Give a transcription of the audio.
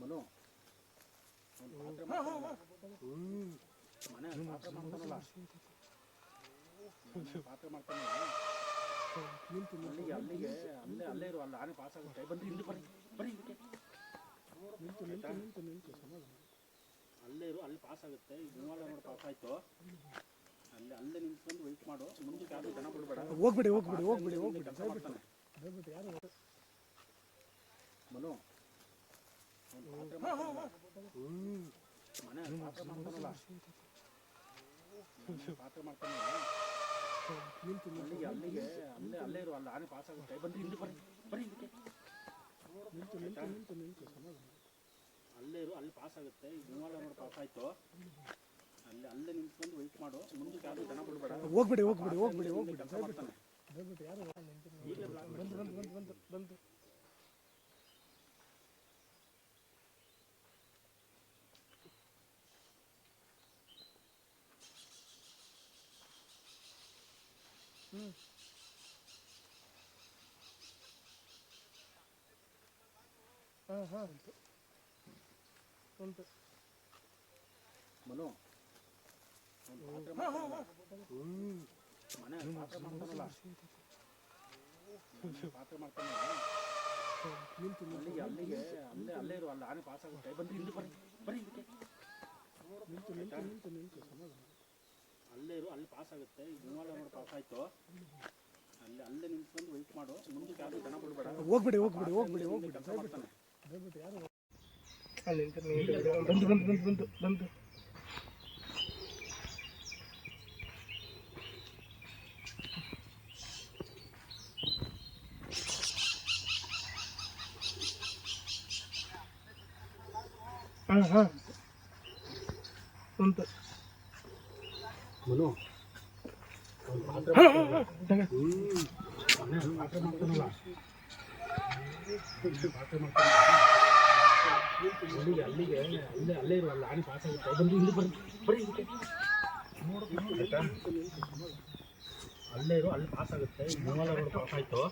ಮನು. ಪಾತ್ರೆ ಮಾಡ್ತಾನಲ್ಲ. ಮನೆ ಅಲ್ಲಿ ಮಾಡ್ತಾನಲ್ಲ ಮನೆ ಪಾತ್ರೆ ಮಾಡ್ತಾನಲ್ಲ ಅಲ್ಲಿಗೆ ಅಲ್ಲಿಗೆ ಅಲ್ಲೇ ಅಲ್ಲೇ ಇರು ಅಲ್ಲಿ ಆನೆ ಪಾಸ್ ಆಗುತ್ತೆ. ಬನ್ನಿ ಇಲ್ಲಿ ಬರೀ ಇದಕ್ಕೆ ಅಲ್ಲೇ ಇರು ಅಲ್ಲಿ ಪಾಸ್ ಆಗುತ್ತೆ. ಮೂವಲ್ಲ ನೋಡಿ ಪಾಸ್ ಆಯ್ತು. ಅಲ್ಲಿ ಅಲ್ಲೇ ನಿಂತ್ಕೊಂಡು ವೆಯ್ಟ್ ಮಾಡು. ಮುಂದಕ್ಕೆ ಯಾರು ಜನ ಬಿಡಬೇಡ. ಹೋಗ್ಬಿಡಿ ಹೋಗ್ಬಿಡಿ ಹೋಗ್ಬಿಡಿ ಹೋಗ್ಬಿಡಿ ಯಾರು ಮನು ಅಲ್ಲೇ ಇರು ಅಲ್ಲಿ ಪಾಸ್ ಆಗುತ್ತೆ ಈಗ ಮೂವಲ್ಲ ನೋಡಿ ಪಾಸ್ ಆಯ್ತು ಅಲ್ಲಿ ಅಲ್ಲೇ ನಿಂತ್ಕೊಂಡು ವೆಯ್ಟ್ ಮಾಡು ಮುಂದಕ್ಕೆ ಯಾರು ಜನ ಬಿಡಬೇಡ ಹೋಗ್ಬಿಡಿ ಹೋಗ್ಬಿಡಿ ಹೋಗ್ಬಿಡಿ ಹೋಗ್ಬಿಡಿ. ಬಂದು ಬಂದು ಬಂದು ಬಂದು ಬಂದು ಹ್ಞೂ ಹಾಂ ಹಾಂ ಉಂಟು ಮನು ಅವ್ನ್ ಪಾತ್ರೆ ಮಾಡ್ತಾನಲ್ಲ. ಮನೆ ಪಾತ್ರೆ ಮಾಡ್ತಾನಲ್ಲ ಮನೆ ಪಾತ್ರೆ ಮಾಡ್ತಾನಲ್ಲ ನಿಂತು ಅಲ್ಲಿಗೆ ಅಲ್ಲಿಗೆ ಅಲ್ಲೇ ಅಲ್ಲೇ ಇರು ಅಲ್ಲಿ ಆನೆ ಪಾಸ್ ಆಗುತ್ತೆ ಬನ್ನಿ ಇಲ್ಲಿ ಬರ್ರಿ ಬರ್ರಿ ಇದಕ್ಕೆ ನಿಂತು ನಿಂತು ನಿಂತು ನಿಂತು ಸಮಾಧಾನ ಅಲ್ಲೇ ಪಾಸ್ ಆಗುತ್ತೆ ಈಗ ಮೂವಲ್ಲ ನೋಡಿ ಪಾಸ್ ಆಯ್ತು ಅಲ್ಲಿ ಅಲ್ಲೇ ನಿಂತ್ಕೊಂಡು ವೆಯ್ಟ್ ಮಾಡು. ಮುಂದಕ್ಕೆ ಯಾರು ಜನ ಬಿಡಬೇಡ. ಹೋಗ್ಬಿಡಿ ಹೋಗ್ಬಿಡಿ ಹೋಗ್ಬಿಡಿ ಹೋಗ್ಬಿಡಿ. ಕೆಲಸ ಮಾಡ್ತಾನೆ. ದಯವಿಟ್ಟು ಯಾರು ಅಲ್ಲಿ ನಿಂತು ಬಂದು ಬಂದು ಬಂದು ಬಂದು ಬಂದು. ಹಾಂ ಹಾಂ. ಬಂತು. ಮನು ಅಲ್ಲಿಗೆ ಅಲ್ಲಿಗೆ ಅಲ್ಲೇ ಅಲ್ಲೇ ಇರು ಅಲ್ಲಿ ಆನೆ ಪಾಸ್ ಆಗುತ್ತೆ ಬನ್ನಿ ಇಲ್ಲಿ ಅಲ್ಲೇ ಇರು ಅಲ್ಲಿ ಪಾಸ್ ಆಗುತ್ತೆ ಪಾಸ್ ಆಯ್ತು